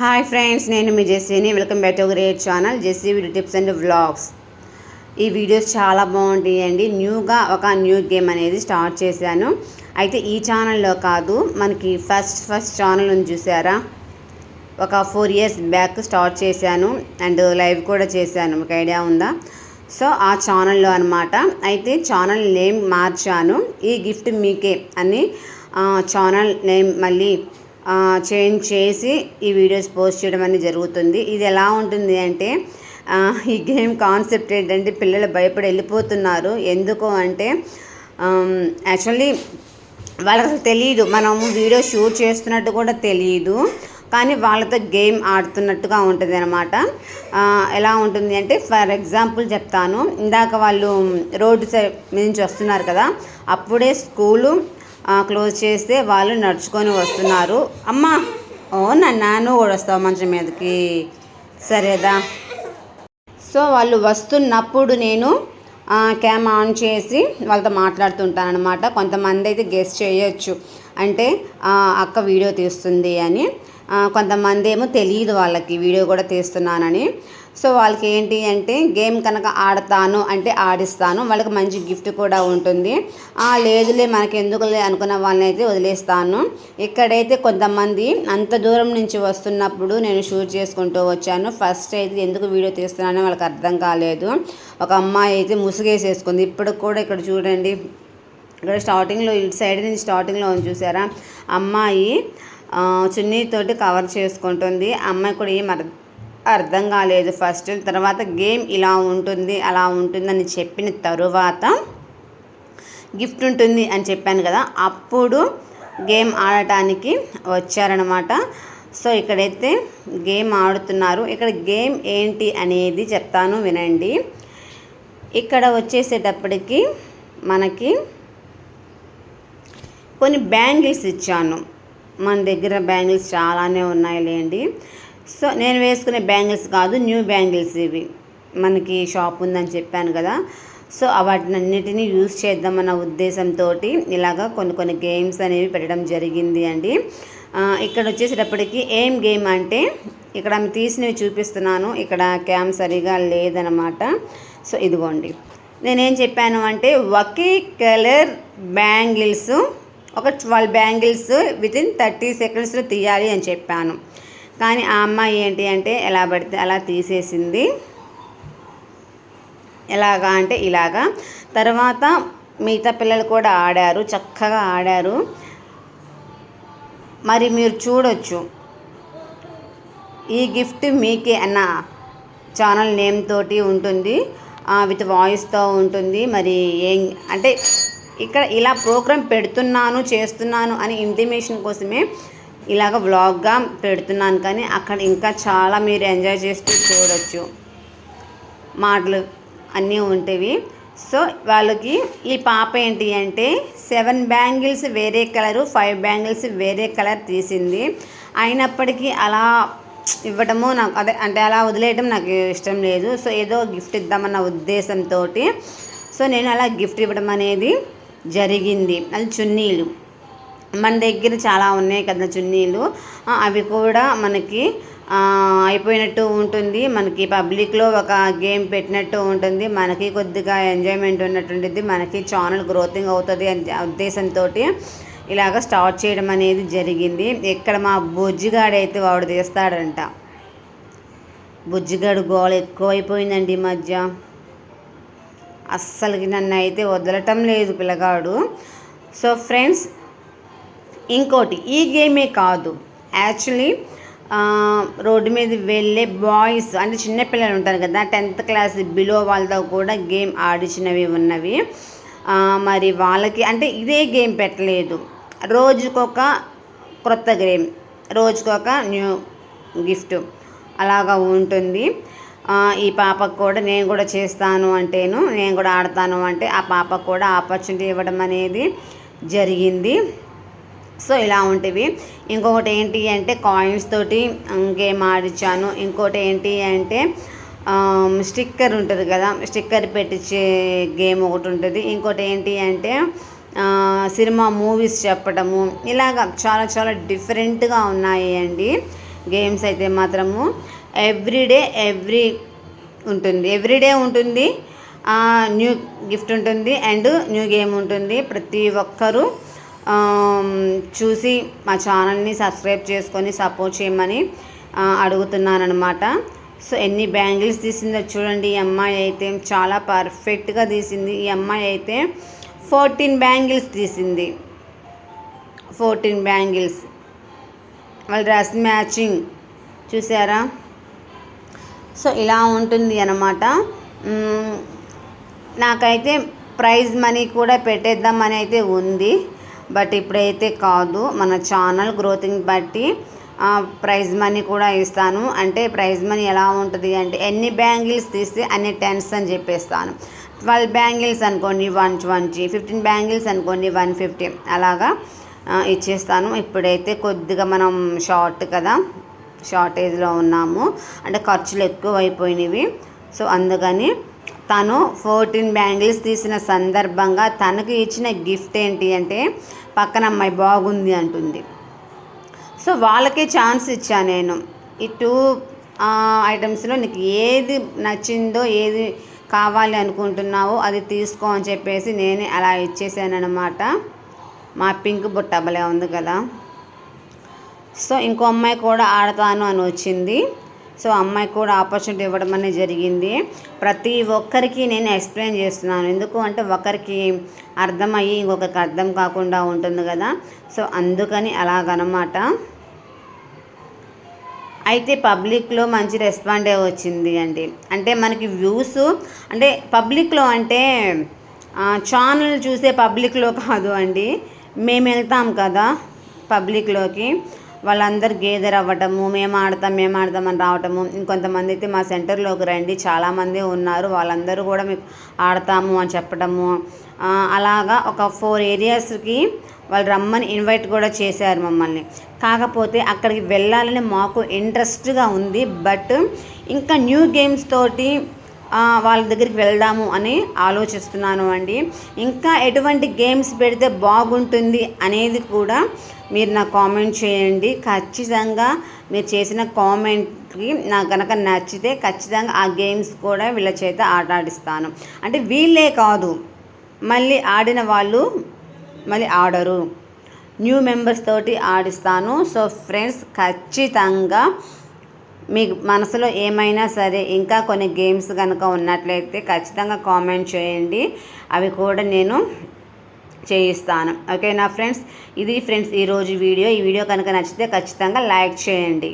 Hi friends నేను మీ జెస్సీని welcome back to great channel Jessie video tips and vlogs ఈ videos చాలా బాగుంటాయండి. న్యూగా ఒక న్యూ గేమ్ అనేది స్టార్ట్ చేశాను. అయితే ఈ ఛానల్లో కాదు మనకి ఫస్ట్ ఫస్ట్ ఛానల్ ఉంది చూసారా? ఒక ఫోర్ ఇయర్స్ బ్యాక్ స్టార్ట్ చేశాను అండ్ లైవ్ కూడా చేశాను. మీకు ఐడియా ఉందా? సో ఆ ఛానల్లో అనమాట అయితే ఛానల్ నేమ్ మార్చాను. ఈ గిఫ్ట్ మీకే అని ఛానల్ నేమ్ మళ్ళీ చేంజ్ చేసి ఈ వీడియోస్ పోస్ట్ చేయడం అనేది జరుగుతుంది. ఇది ఎలా ఉంటుంది అంటే ఈ గేమ్ కాన్సెప్ట్ ఏంటంటే పిల్లలు భయపడి వెళ్ళిపోతున్నారు. ఎందుకు అంటే యాక్చువల్లీ వాళ్ళకి అసలు తెలియదు మనము వీడియో షూట్ చేస్తున్నట్టు కూడా తెలియదు కానీ వాళ్ళతో గేమ్ ఆడుతున్నట్టుగా ఉంటుంది అనమాట ఎలా ఉంటుంది అంటే ఫర్ ఎగ్జాంపుల్ చెప్తాను. ఇందాక వాళ్ళు రోడ్డు సైడ్ నుంచి వస్తున్నారు కదా. అప్పుడే స్కూలు క్లోజ్ చేస్తే వాళ్ళు నడుచుకొని వస్తున్నారు. అమ్మా ఓ నాన్న నువ్వు కూడా వస్తావు మంచం మీదకి? సరేదా. సో వాళ్ళు వస్తున్నప్పుడు నేను క్యామ్ ఆన్ చేసి వాళ్ళతో మాట్లాడుతుంటాను అనమాట కొంతమంది అయితే గెస్ట్ చేయొచ్చు. అంటే ఆ, అక్క వీడియో తీస్తుంది అని. కొంతమంది ఏమో తెలియదు వాళ్ళకి వీడియో కూడా తీస్తున్నానని. సో వాళ్ళకి ఏంటి అంటే గేమ్ కనుక ఆడతాను అంటే ఆడిస్తాను. వాళ్ళకి మంచి గిఫ్ట్ కూడా ఉంటుంది. ఆ, లేదులే మనకి ఎందుకులే అనుకున్న వాళ్ళని అయితే వదిలేస్తాను. ఇక్కడైతే కొంతమంది అంత దూరం నుంచి వస్తున్నప్పుడు నేను షూట్ చేసుకుంటూ వచ్చాను. ఫస్ట్ అయితే ఎందుకు వీడియో తీస్తున్నానో వాళ్ళకి అర్థం కాలేదు. ఒక అమ్మాయి అయితే ముసుగేసేసుకుంది. ఇప్పుడు కూడా ఇక్కడ చూడండి. ఇక్కడ స్టార్టింగ్లో ఇటు సైడ్ నుంచి స్టార్టింగ్లో చూసారా? అమ్మాయి చున్నీతోటి కవర్ చేసుకుంటుంది. అమ్మాయి కూడా ఏం అర్థం అర్థం కాలేదు ఫస్ట్ తర్వాత గేమ్ ఇలా ఉంటుంది అలా ఉంటుందని చెప్పిన తరువాత గిఫ్ట్ ఉంటుంది అని చెప్పాను కదా అప్పుడు గేమ్ ఆడటానికి వచ్చారనమాట సో ఇక్కడైతే గేమ్ ఆడుతున్నారు. ఇక్కడ గేమ్ ఏంటి అనేది చెప్తాను వినండి. ఇక్కడ వచ్చేసేటప్పటికి మనకి కొన్ని బ్యాంగిల్స్ ఇచ్చాను. మన దగ్గర బ్యాంగిల్స్ చాలానే ఉన్నాయి లేండి సో నేను వేసుకునే బ్యాంగిల్స్ కాదు న్యూ బ్యాంగిల్స్ ఇవి. మనకి షాప్ ఉందని చెప్పాను కదా. సో వాటినన్నిటినీ యూజ్ చేద్దామన్న ఉద్దేశంతో ఇలాగా కొన్ని కొన్ని గేమ్స్ అనేవి పెట్టడం జరిగింది అండి. ఇక్కడ వచ్చేసేటప్పటికి ఏం గేమ్ అంటే ఇక్కడ ఆమె తీసినవి చూపిస్తున్నాను. ఇక్కడ క్యామ్ సరిగా లేదనమాట సో ఇదిగోండి. నేనేం చెప్పాను అంటే ఒకే కలర్ బ్యాంగిల్స్ ఒక ట్వెల్వ్ బ్యాంగిల్స్ వితిన్ థర్టీ సెకండ్స్లో తీయాలి అని చెప్పాను. కానీ ఆ అమ్మాయి ఏంటి అంటే ఎలా పడితే అలా తీసేసింది. ఎలాగా అంటే ఇలాగా. తర్వాత మిగతా పిల్లలు కూడా ఆడారు చక్కగా ఆడారు. మరి మీరు చూడొచ్చు. ఈ గిఫ్ట్ మీకే అన్న ఛానల్ నేమ్ తోటి ఉంటుంది. విత్ వాయిస్తో ఉంటుంది. మరి ఏం అంటే ఇక్కడ ఇలా ప్రోగ్రామ్ పెడుతున్నాను చేస్తున్నాను అని ఇంటిమేషన్ కోసమే ఇలాగ వ్లాగ్గా పెడుతున్నాను. కానీ అక్కడ ఇంకా చాలా మీరు ఎంజాయ్ చేస్తూ చూడొచ్చు. మాటలు అన్నీ ఉంటేవి. సో వాళ్ళకి ఈ పాప ఏంటి అంటే సెవెన్ బ్యాంగిల్స్ వేరే కలరు ఫైవ్ బ్యాంగిల్స్ వేరే కలర్ తీసింది. అయినప్పటికీ అలా ఇవ్వడము నాకు అదే అంటే అలా వదిలేయడం నాకు ఇష్టం లేదు. సో ఏదో గిఫ్ట్ ఇద్దామన్న ఉద్దేశంతో సో నేను అలా గిఫ్ట్ ఇవ్వడం అనేది జరిగింది. అది చున్నీలు. మన దగ్గర చాలా ఉన్నాయి కదా చున్నీలు. అవి కూడా మనకి అయిపోయినట్టు ఉంటుంది. మనకి పబ్లిక్లో ఒక గేమ్ పెట్టినట్టు ఉంటుంది. మనకి కొద్దిగా ఎంజాయ్మెంట్ ఉన్నట్టు ఉంటుంది మనకి ఛానల్ గ్రోతింగ్ అవుతుంది అనే ఉద్దేశంతో ఇలాగ స్టార్ట్ చేయడం అనేది జరిగింది. ఇక్కడ మా బుజ్జిగాడైతే వాడు తీస్తాడంట. బుజ్జిగాడు గోళ ఎక్కువైపోయిందండి ఈ మధ్య. అస్సలకి నన్ను అయితే వదలటం లేదు పిల్లగాడు. సో ఫ్రెండ్స్ ఇంకోటి ఈ గేమే కాదు. యాక్చువల్లీ రోడ్డు మీద వెళ్ళే బాయ్స్ అంటే చిన్నపిల్లలు ఉంటారు కదా టెన్త్ క్లాస్ బిలో వాళ్ళతో కూడా గేమ్ ఆడించినవి ఉన్నవి. మరి వాళ్ళకి అంటే ఇదే గేమ్ పెట్టలేదు. రోజుకొక క్రొత్త గేమ్ రోజుకొక న్యూ గిఫ్ట్ అలాగా ఉంటుంది. ఈ పాపకు కూడా నేను కూడా చేస్తాను అంటేను నేను కూడా ఆడతాను అంటే ఆ పాపకు కూడా ఆపర్చునిటీ ఇవ్వడం అనేది జరిగింది. సో ఇలా ఉంటవి. ఇంకొకటి ఏంటి అంటే కాయిన్స్ తోటి గేమ్ ఆడించాను ఇంకోటి ఏంటి అంటే స్టిక్కర్ ఉంటుంది కదా స్టిక్కర్ పెట్టించే గేమ్ ఒకటి ఉంటుంది. ఇంకోటి ఏంటి అంటే సినిమా మూవీస్ చెప్పడము. ఇలాగ చాలా చాలా డిఫరెంట్గా ఉన్నాయి అండి. గేమ్స్ అయితే మాత్రము. ఎవ్రీడే ఎవ్రీ ఉంటుంది. ఎవ్రీడే ఉంటుంది. న్యూ గిఫ్ట్ ఉంటుంది. అండ్ న్యూ గేమ్ ఉంటుంది. ప్రతి ఒక్కరూ చూసి మా ఛానల్ని సబ్స్క్రైబ్ చేసుకొని సపోర్ట్ చేయమని అడుగుతున్నానమాట సో ఎన్ని బ్యాంగిల్స్ తీసిందో చూడండి. ఈ అమ్మాయి అయితే చాలా పర్ఫెక్ట్గా తీసింది. ఈ అమ్మాయి అయితే ఫోర్టీన్ బ్యాంగిల్స్ తీసింది. Fourteen bangles. వాళ్ళ డ్రెస్ మ్యాచింగ్. చూసారా? సో ఇలా ఉంటుంది అనమాట నాకైతే ప్రైజ్ మనీ కూడా పెట్టేద్దామని అయితే ఉంది. బట్ ఇప్పుడైతే కాదు. మన ఛానల్ గ్రోతింగ్ బట్టి ప్రైజ్ మనీ కూడా ఇస్తాను. అంటే ప్రైజ్ మనీ ఎలా ఉంటుంది అంటే ఎన్ని బ్యాంగిల్స్ తీస్తే అన్ని టెన్స్ అని చెప్పేస్తాను. ట్వెల్వ్ బ్యాంగిల్స్ అనుకోండి వన్ ట్వంటీ ఫిఫ్టీన్ బ్యాంగిల్స్ అనుకోండి వన్ ఫిఫ్టీ. అలాగా ఇచ్చేస్తాను. ఇప్పుడైతే కొద్దిగా మనం షార్ట్ కదా. షార్టేజ్లో ఉన్నాము. అంటే ఖర్చులు ఎక్కువ అయిపోయినవి సో అందుకని తను ఫోర్టీన్ బ్యాంగిల్స్ తీసిన సందర్భంగా తనకు ఇచ్చిన గిఫ్ట్ ఏంటి అంటే పక్కన అమ్మాయి బాగుంది అంటుంది. సో వాళ్ళకే ఛాన్స్ ఇచ్చాను నేను. ఈ టూ ఐటమ్స్లో నీకు ఏది నచ్చిందో ఏది కావాలి అనుకుంటున్నావో అది తీసుకో అని చెప్పేసి నేనే అలా ఇచ్చేసాను అనమాట మా పింక్ బుట్ట భలే ఉంది కదా. సో ఇంకో అమ్మాయి కూడా ఆడతాను అని వచ్చింది. సో అమ్మాయికి కూడా ఆపర్చునిటీ ఇవ్వడం అనేది జరిగింది. ప్రతి ఒక్కరికి నేను ఎక్స్ప్లెయిన్ చేస్తున్నాను. ఎందుకు అంటే ఒకరికి అర్థమయ్యి ఇంకొకరికి అర్థం కాకుండా ఉంటుంది కదా. సో అందుకని అలాగనమాట. అయితే పబ్లిక్లో మంచి రెస్పాండే వచ్చింది అండి. అంటే మనకి వ్యూస్ అంటే పబ్లిక్లో అంటే ఛానల్ చూసే పబ్లిక్లో కాదు అండి. మేము వెళ్తాం కదా పబ్లిక్లోకి. వాళ్ళందరూ గేదర్ అవ్వటము మేము ఆడతాం మేము ఆడతాం అని రావటము. ఇంకొంతమంది అయితే మా సెంటర్లోకి రండి. చాలామంది ఉన్నారు. వాళ్ళందరూ కూడా మీకు ఆడతాము అని చెప్పడము అలాగా ఒక ఫోర్ ఏరియాస్కి వాళ్ళు రమ్మని ఇన్వైట్ కూడా చేశారు మమ్మల్ని. కాకపోతే అక్కడికి వెళ్ళాలని మాకు ఇంట్రెస్ట్గా ఉంది. బట్ ఇంకా న్యూ గేమ్స్ తోటి వాళ్ళ దగ్గరికి వెళ్దాము అని ఆలోచిస్తున్నాను అండి. ఇంకా ఎటువంటి గేమ్స్ పెడితే బాగుంటుంది అనేది కూడా మీరు నాకు కామెంట్ చేయండి. ఖచ్చితంగా మీరు చేసిన కామెంట్కి నాకు కనుక నచ్చితే ఖచ్చితంగా ఆ గేమ్స్ కూడా వీళ్ళ చేత ఆట ఆడిస్తాను అంటే వీళ్ళే కాదు మళ్ళీ ఆడిన వాళ్ళు మళ్ళీ ఆడరు. న్యూ మెంబర్స్ తోటి ఆడిస్తాను. సో ఫ్రెండ్స్ ఖచ్చితంగా మీకు మనసులో ఏమైనా సరే ఇంకా కొన్ని గేమ్స్ కనుక ఉన్నట్లయితే ఖచ్చితంగా కామెంట్ చేయండి. అవి కూడా నేను చేయిస్తాను. ఓకేనా ఫ్రెండ్స్? ఇది ఫ్రెండ్స్ ఈరోజు వీడియో. ఈ వీడియో కనుక నచ్చితే ఖచ్చితంగా లైక్ చేయండి.